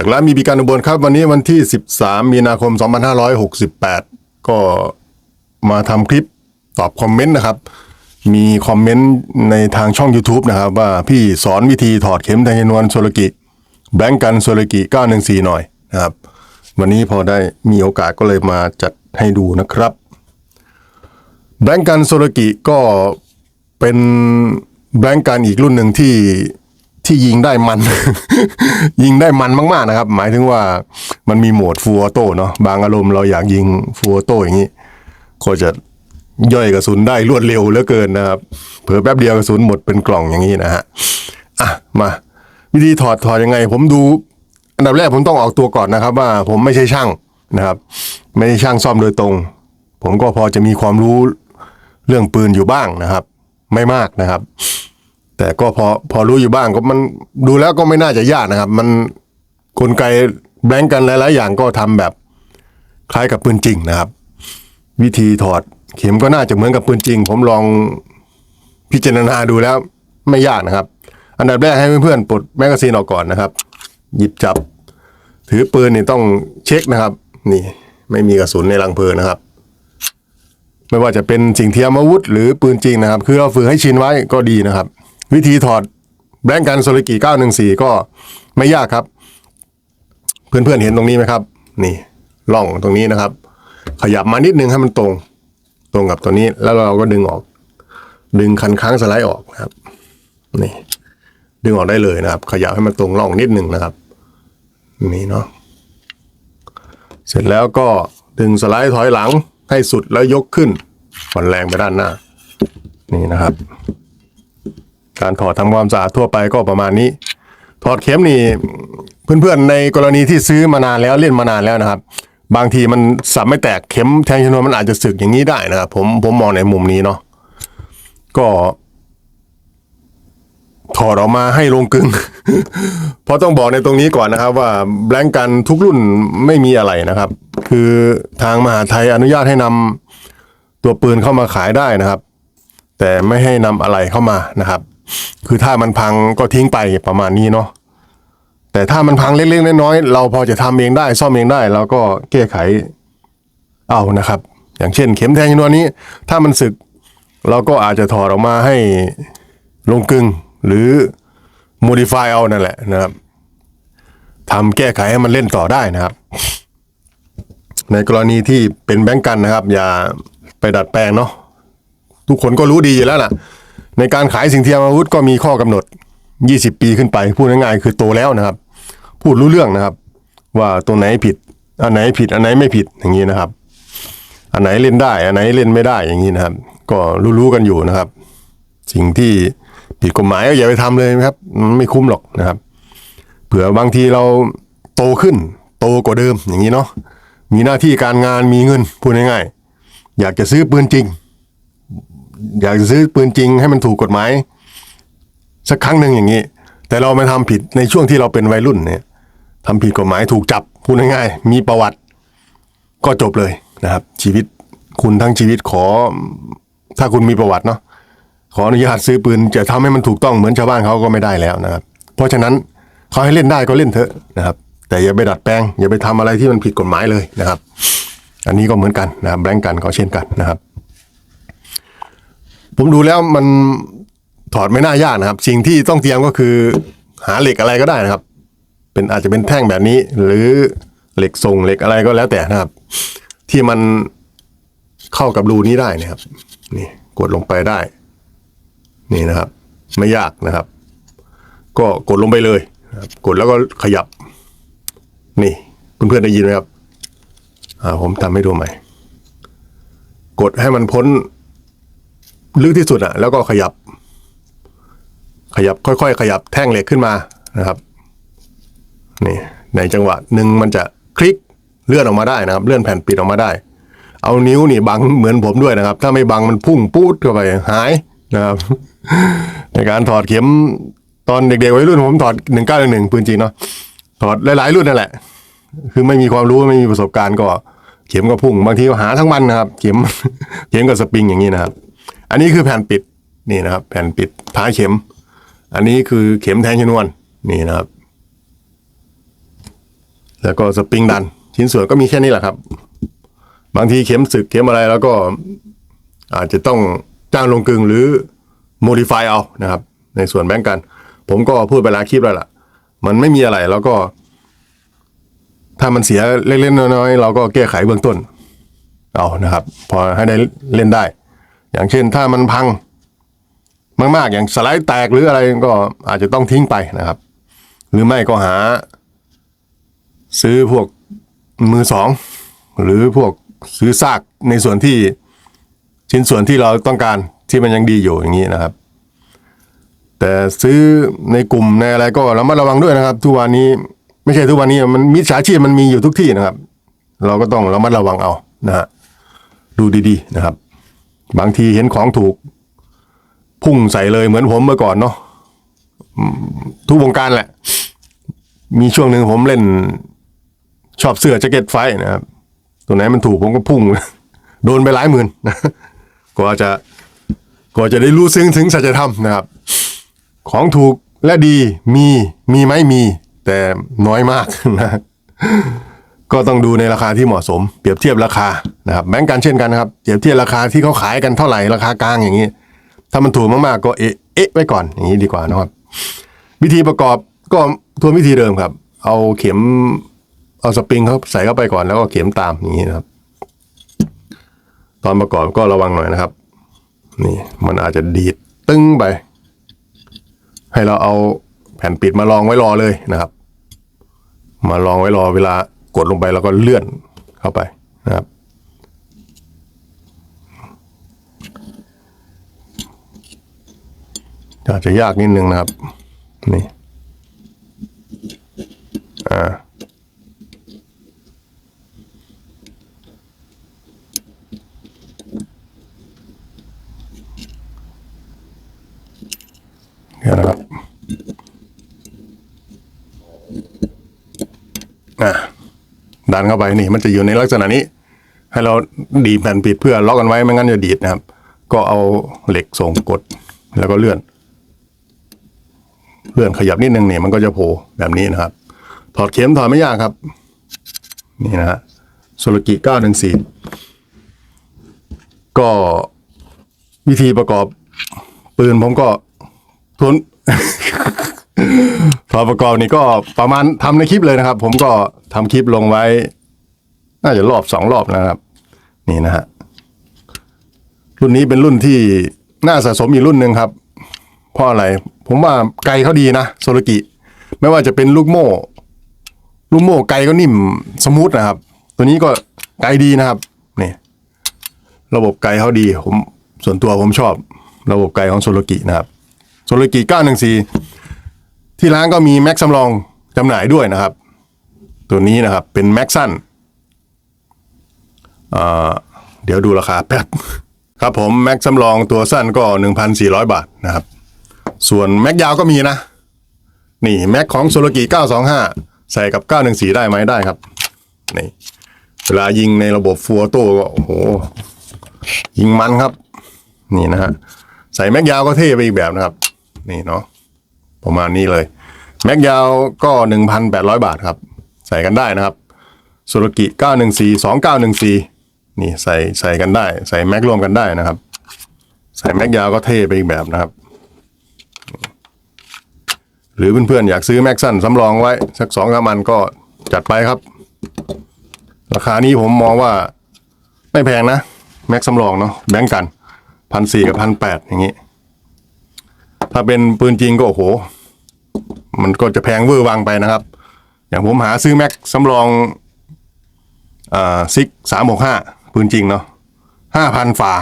จากร้านมีบีการอุบลครับ วันนี้วันที่ 13 มีนาคม 2568 ก็มาทำคลิปตอบคอมเมนต์นะครับ มีคอมเมนต์ในทางช่อง YouTube นะครับ ว่าพี่สอนวิธีถอดเข็มไทยนวลโซลกิแบงกันโซลกิ 914 หน่อยนะครับ วันนี้พอได้มีโอกาสก็เลยมาจัดให้ดูนะครับแบงกันโซลกิก็เป็นแบงกันอีกรุ่นหนึ่งที่ ที่ยิงได้มัน ยิงได้มันมากๆนะครับ หมายถึงว่ามันมีโหมดฟูออโต้เนาะบางอารมณ์เราอยากยิงฟูออโต้อย่างนี้ ก็จะย่อยกระสุนได้รวดเร็วเหลือเกินนะครับ เผื่อแป๊บเดียวกระสุนหมดเป็นกล่องอย่างนี้นะฮะอะมาวิธีถอดถอดยังไง ผมดู อันดับแรกผมต้องออกตัวก่อนนะครับ ว่าผมไม่ใช่ช่างนะครับ ไม่ใช่ช่างซ่อมโดยตรง ผมก็พอจะมีความรู้เรื่องปืนอยู่บ้างนะครับ ไม่มากนะครับ แต่ก็พอพอรู้อยู่บ้างก็มันดูแล้วก็ไม่น่าจะยากนะครับ มันกลไกแบงก์กันหลาย ๆ อย่างก็ทำแบบคล้ายกับปืนจริงนะครับ วิธีถอดเข็มก็น่าจะเหมือนกับปืนจริง ผมลองพิจารณาดูแล้วไม่ยากนะครับ อันดับแรกให้เพื่อนๆปลดแมกกาซีนออกก่อนนะครับ หยิบจับ ถือปืนนี่ต้องเช็คนะครับ นี่ ไม่มีกระสุนในรังเพลิงนะครับ ไม่ว่าจะเป็นสิ่งเทียมอาวุธ หรือปืนจริงนะครับ คือเราฝึกให้ชินไว้ก็ดีนะครับ วิธีถอดแบงกันโซลิกิ914 ก็ไม่ยากครับ เพื่อนๆเห็นตรงนี้ไหมครับ นี่ล่องตรงนี้นะครับ ขยับมานิดนึงให้มันตรง ตรงกับตัวนี้แล้วเราก็ดึงออก ดึงคันค้างสไลด์ออกนะครับ นี่ ดึงออกได้เลยนะครับ ขยับให้มันตรงร่องนิดนึงนะครับ นี่เนาะเสร็จแล้วก็ดึงสไลด์ถอยหลังให้สุดแล้วยกขึ้นผ่อนแรงไปด้านหน้า นี่นะครับ การถอดทำความสะอาดทั่วไปก็ประมาณนี้ ถอดเข็มนี่เพื่อนๆในกรณีที่ซื้อมานานแล้วเล่นมานานแล้วนะครับ บางทีมันสับไม่แตกเข็มแทงชนวนมันอาจจะสึกอย่างนี้ได้นะครับผมผมมองในมุมนี้เนาะก็ถอดออกมาให้ลงกึง เพราะต้องบอกในตรงนี้ก่อนนะครับ ว่าแบงกันทุกรุ่นไม่มีอะไรนะครับ คือทางมหาไทยอนุญาตให้นำตัวปืนเข้ามาขายได้นะครับ แต่ไม่ให้นำอะไรเข้ามานะครับ คือถ้ามันพังก็ทิ้งไปประมาณนี้เนาะแต่ถ้ามันพังเล็กๆน้อยๆเราพอจะทำเองได้ ซ่อมเองได้เราก็แก้ไขเอานะครับ อย่างเช่น เข็มแทงชนวนนี้ ถ้ามันสึก เราก็อาจจะถอดออกมาให้ลงกึงหรือ modify เอานั่นแหละนะครับทำแก้ไขให้มันเล่นต่อได้นะครับ ในกรณีที่เป็นแบงก์กันนะครับ อย่าไปดัดแปลงเนาะทุกคนก็รู้ดีอยู่แล้วล่ะ ในการขายสิ่งเทียมอาวุธก็มีข้อกำหนด 20 ปีขึ้นไป พูดง่ายๆคือโตแล้วนะครับ พูดรู้เรื่องนะครับ ว่าตรงไหนผิด อันไหนผิด อันไหนไม่ผิดอย่างนี้นะครับ อันไหนเล่นได้ อันไหนเล่นไม่ได้อย่างนี้นะครับ ก็รู้ๆกันอยู่นะครับ สิ่งที่ผิดกฎหมายก็อย่าไปทำเลยนะครับไม่คุ้มหรอกนะครับ เผื่อบางทีเราโตขึ้น โตกว่าเดิมอย่างนี้เนาะมีหน้าที่การงานมีเงินพูดง่ายๆอยากจะซื้อปืนจริง อยากซื้อปืนจริงให้มันถูกกฎหมาย สักครั้งหนึ่งอย่างนี้ แต่เรามาทำผิดในช่วงที่เราเป็นวัยรุ่นเนี่ยทำผิดกฎหมายถูกจับพูดง่ายๆมีประวัติ ก็จบเลยนะครับ ชีวิตคุณทั้งชีวิตขอ ถ้าคุณมีประวัติเนาะขออนุญาตซื้อปืนจะทำให้มันถูกต้องเหมือนชาวบ้านเขาก็ไม่ได้แล้วนะครับ เพราะฉะนั้นเขาให้เล่นได้ก็เล่นเถอะนะครับ แต่อย่าไปดัดแปลง อย่าไปทำอะไรที่มันผิดกฎหมายเลยนะครับ อันนี้ก็เหมือนกันนะครับแบงก์กันก็เช่นกันนะครับ ผมดูแล้วมันถอดไม่น่ายากนะครับ สิ่งที่ต้องเตรียมก็คือ หาเหล็กอะไรก็ได้นะครับ เป็นอาจจะเป็นแท่งแบบนี้ หรือเหล็กทรงเหล็กอะไรก็แล้วแต่นะครับ ที่มันเข้ากับรูนี้ได้นะครับ นี่กดลงไปได้ นี่นะครับ ไม่ยากนะครับ ก็กดลงไปเลยกดแล้วก็ขยับ นี่เพื่อนๆได้ยินไหมครับ อ่า ผมทำให้ดูใหม่ กดให้มันพ้น ลึกที่สุดอะแล้วก็ขยับ ขยับค่อยๆ ขยับแท่งเหล็กขึ้นมานะครับนี่ในจังหวะหนึ่งมันจะคลิกเลื่อนออกมาได้นะครับ เลื่อนแผ่นปิดออกมาได้ เอานิ้วนี่บังเหมือนผมด้วยนะครับ ถ้าไม่บังมันพุ่งปูดเข้าไปหายนะครับ ในการถอดเข็มตอนเด็กๆวัยรุ่นผมถอดหนึ่งเก้าหนึ่งปืนจริงเนาะถอดหลายๆรุ่นนั่นแหละ คือไม่มีความรู้ไม่มีประสบการณ์ก็ เข็มก็พุ่ง บางทีก็หาทั้งวันนะครับ เข็มเข็มกับสปริงอย่างนี้นะครับ อันนี้คือแผ่นปิดนี่นะครับ แผ่นปิดท้ายเข็ม อันนี้คือเข็มแทงชนวนนี่นะครับ แล้วก็สปริงดัน ชิ้นส่วนก็มีแค่นี้แหละครับ บางทีเข็มสึกเข็มอะไรแล้วก็อาจจะต้องจ้างลงกลึงหรือ modify เอานะครับ ในส่วนแบงก์กัน ผมก็พูดไปหลายคลิปแล้วล่ะ มันไม่มีอะไรแล้วก็ ถ้ามันเสียเล็กๆน้อยๆเราก็แก้ไขเบื้องต้น เอานะครับ พอให้ได้เล่นได้ อย่างเช่นถ้ามันพังมากๆ อย่างสไลด์แตกหรืออะไรก็อาจจะต้องทิ้งไปนะครับ หรือไม่ก็หา ซื้อพวกมือสอง หรือพวกซื้อซากในส่วนที่ชิ้นส่วนที่เราต้องการที่มันยังดีอยู่อย่างนี้นะครับ แต่ซื้อในกลุ่มในอะไรก็ระมัดระวังด้วยนะครับ ทุกวันนี้ไม่ใช่ทุกวันนี้มันมิจฉาชีพมันมีอยู่ทุกที่นะครับ เราก็ต้องระมัดระวังเอานะฮะดูดีๆนะครับ บางทีเห็นของถูก พุ่งใส่เลยเหมือนผมเมื่อก่อนเนาะทุกวงการแหละ มีช่วงหนึ่งผมเล่น ชอบเสื้อแจ็คเก็ตไฟนะครับ ตัวไหนมันถูกผมก็พุ่ง โดนไปหลายหมื่นนะก็จะก็จะได้รู้ซึ้งถึงสัจธรรมนะครับ ของถูกและดีมีมีไหมมี แต่น้อยมากนะ ก็ต้องดูในราคาที่เหมาะสม เปรียบเทียบราคานะครับแบงก์กันเช่นกันนะครับเปรียบเทียบราคาที่เขาขายกันเท่าไหร่ราคากลางอย่างนี้ ถ้ามันถูกมากๆก็เอะเอ๊ะไว้ก่อนอย่างนี้ดีกว่านะครับ วิธีประกอบก็ทวนวิธีเดิมครับ เอาเข็มเอาสปริงเขาใส่เข้าไปก่อนแล้วก็เข็มตามอย่างนี้นะครับ ตอนประกอบก็ระวังหน่อยนะครับ นี่มันอาจจะดีดตึ้งไป ให้เราเอาแผ่นปิดมาลองไว้รอเลยนะครับ มาลองไว้รอเวลา กดลงไปแล้วก็เลื่อนเข้าไปนะครับ อาจจะยากนิดนึงนะครับ นี่ อ่าเดี๋ยวนะครับ อะ ดันเข้าไปนี่มันจะอยู่ในลักษณะนี้ ให้เราดีแผ่นปิดเพื่อล็อกกันไว้ไม่งั้นจะดีดนะครับ ก็เอาเหล็กส่งกดแล้วก็เลื่อน เลื่อนขยับนิดนึงเนี่ยมันก็จะโผล่แบบนี้นะครับ ถอดเข็มถอดไม่ยากครับ นี่นะฮะโซลกิ914ก็วิธีประกอบปืนผมก็ทน ถอดประกอบนี่ก็ประมาณทำในคลิปเลยนะครับ ผมก็ทำคลิปลงไว้ น่าจะรอบสองรอบนะครับ นี่นะฮะรุ่นนี้เป็นรุ่นที่น่าสะสมอีกรุ่นหนึ่งครับ เพราะอะไร ผมว่าไกลเขาดีนะโซลกิ ไม่ว่าจะเป็นลูกโม่ลูกโม่ไกลก็นิ่มสมูทนะครับ ตัวนี้ก็ไกลดีนะครับนี่ระบบไกลเขาดี ผมส่วนตัวผมชอบ ระบบไกลของโซลกินะครับโซลกิ914 ที่ร้านก็มีแม็กสำรองจำหน่ายด้วยนะครับ ตัวนี้นะครับเป็นแม็กสั้นเดี๋ยวดูราคาแป๊บครับผมแม็กสำรองตัวสั้นก็ 1,400 บาทนะครับ ส่วนแม็กยาวก็มีนะ นี่แม็กของโซโลกิ925 ใส่กับ 914 ได้ไหมได้ครับนี่เวลายิงในระบบฟัวโต้ก็โอ้โห ยิงมันครับ นี่นะฮะใส่แม็กยาวก็เท่ไปอีกแบบนะครับ นี่เนาะ ประมาณนี้เลย แม็กยาวก็ 1,800 บาทครับ ใส่กันได้นะครับโซโลกิ 914 2914 นี่ใส่ใส่กันได้ ใส่แม็กรวมกันได้นะครับ ใส่แม็กยาวก็เท่ไปอีกแบบนะครับ หรือเพื่อนๆอยากซื้อแม็กสั้นสำรองไว้ สักสองสามอันก็จัดไปครับ ราคานี้ผมมองว่าไม่แพงนะ แม็กสำรองเนาะแบงก์กันพันสี่กับพันแปดอย่างนี้ ถ้าเป็นปืนจริงก็โอ้โห มันก็จะแพงเวอร์วังไปนะครับ อย่างผมหาซื้อแม็กสำรองอ่าซิกสามหกห้าปืนจริงเนาะห้าพันฝ่า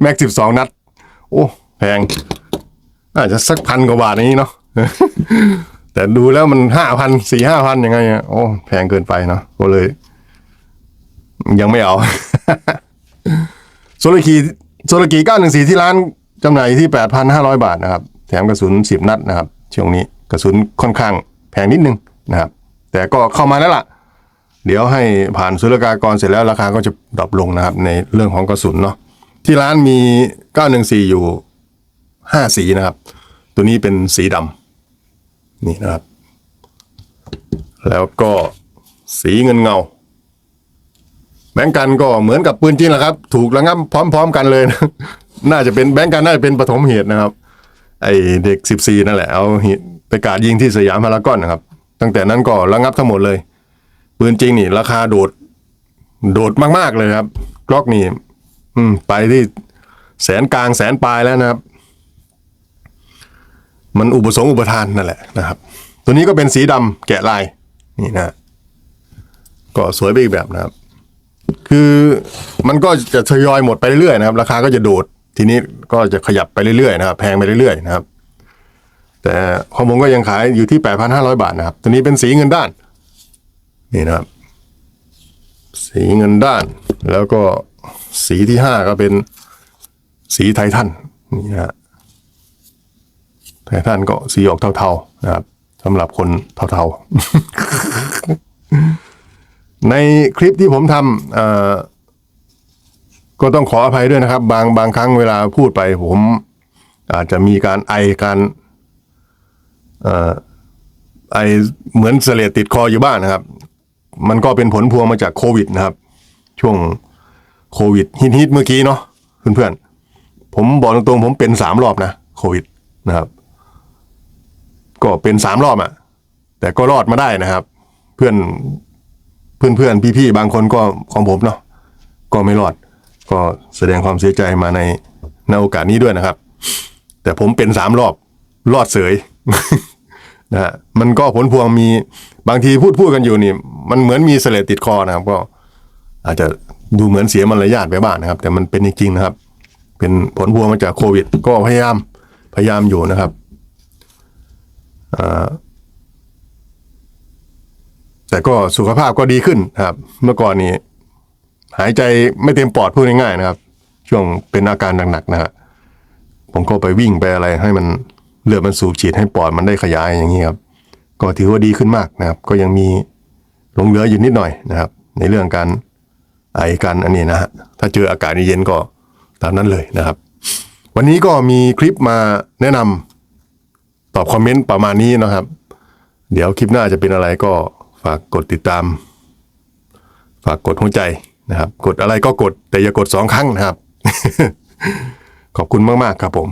แม็กสิบสองนัด โอ้แพง อาจจะสักพันกว่าบาทนี้เนาะแต่ดูแล้วมันห้าพันสี่ห้าพันยังไงอะโอ้แพงเกินไปเนาะก็เลย ยังไม่เอาโซลกีโซลกี914ที่ร้าน จำหน่ายที่ 8,500 บาทนะครับ แถมกระสุน 10 นัดนะครับ ช่วงนี้กระสุนค่อนข้างแพงนิดนึงนะครับ แต่ก็เข้ามาแล้วล่ะ เดี๋ยวให้ผ่านศุลกากรเสร็จแล้วราคาก็จะดรอปลงนะครับ ในเรื่องของกระสุนเนาะที่ร้านมี 914 อยู่ 5 สีนะครับ ตัวนี้เป็นสีดำนี่นะครับ แล้วก็สีเงินเงาแบงก์กันก็เหมือนกับปืนจริงแหละครับ ถูกระงับพร้อม ๆ กันเลยนะ น่าจะเป็นแบงก์กันน่าจะเป็นปฐมเหตุนะครับ ไอเด็กสิบสี่นั่นแหละเอาหินไปกาดยิงที่สยามพารากอนนะครับ ตั้งแต่นั้นก็ระงับทั้งหมดเลยปืนจริงนี่ ราคาโดด โดดมากๆเลยครับกล็อกนี่อืม ไปที่แสนกลางแสนปลายแล้วนะครับ มันอุปสงค์อุปทานนั่นแหละนะครับ ตัวนี้ก็เป็นสีดำแกะลาย นี่นะ ก็สวยไปอีกแบบนะครับ คือมันก็จะทยอยหมดไปเรื่อยนะครับ ราคาก็จะโดด ทีนี้ก็จะขยับไปเรื่อยๆนะครับ แพงไปเรื่อยๆนะครับ แต่ข้องผมก็ยังขายอยู่ที่ 8,500 บาทนะครับ ตัวนี้เป็นสีเงินด้าน นี่นะครับ สีเงินด้าน แล้วก็สีที่ห้าก็เป็นสีไททันนี่นะฮะไททันก็สีออกเทาๆนะครับสำหรับคนเทาๆในคลิปที่ผมทำอ่อ ก็ต้องขออภัยด้วยนะครับ บางบางครั้งเวลาพูดไป ผมอาจจะมีการไอการอไอเหมือนเสลดติดคออยู่บ้างนะครับ มันก็เป็นผลพวงมาจากโควิดนะครับ ช่วงโควิดฮิตๆเมื่อกี้เนาะเพื่อนๆผมบอกตรงๆผมเป็นสามรอบนะโควิดนะครับ ก็เป็นสามรอบอะแต่ก็รอดมาได้นะครับเพื่อนเพื่อนเพื่อนๆพี่ๆบางคนก็ของผมเนาะก็ไม่รอด ก็แสดงความเสียใจมาในในโอกาสนี้ด้วยนะครับ แต่ผมเป็นสามรอบรอดเสยนะฮะมันก็ผลพวงมีบางทีพูดพูดกันอยู่นี่ มันเหมือนมีเสลติดคอนะครับ ก็ อาจจะดูเหมือนเสียมารยาทไปบ้างนะครับ แต่มันเป็นจริงๆนะครับ เป็นผลพวงมาจากโควิด ก็พยายามพยายามอยู่นะครับแต่ก็สุขภาพก็ดีขึ้นนครับ เมื่อก่อนนี้ หายใจไม่เต็มปอดพูดง่ายๆนะครับ ช่วงเป็นอาการหนักๆนะฮะผมก็ไปวิ่งไปอะไรให้มันเลือดมันสูบฉีดให้ปอดมันได้ขยายอย่างนี้ครับ ก็ถือว่าดีขึ้นมากนะครับ ก็ยังมีหลงเหลืออยู่นิดหน่อยนะครับ ในเรื่องการไอการอันนี้นะฮะถ้าเจออากาศเย็นก็ตามนั้นเลยนะครับ วันนี้ก็มีคลิปมาแนะนำตอบคอมเมนต์ประมาณนี้นะครับ เดี๋ยวคลิปหน้าจะเป็นอะไรก็ฝากกดติดตาม ฝากกดหัวใจ นะครับ กดอะไรก็กดแต่อย่ากดสองครั้งนะครับ ขอบคุณมาก ๆ ครับผม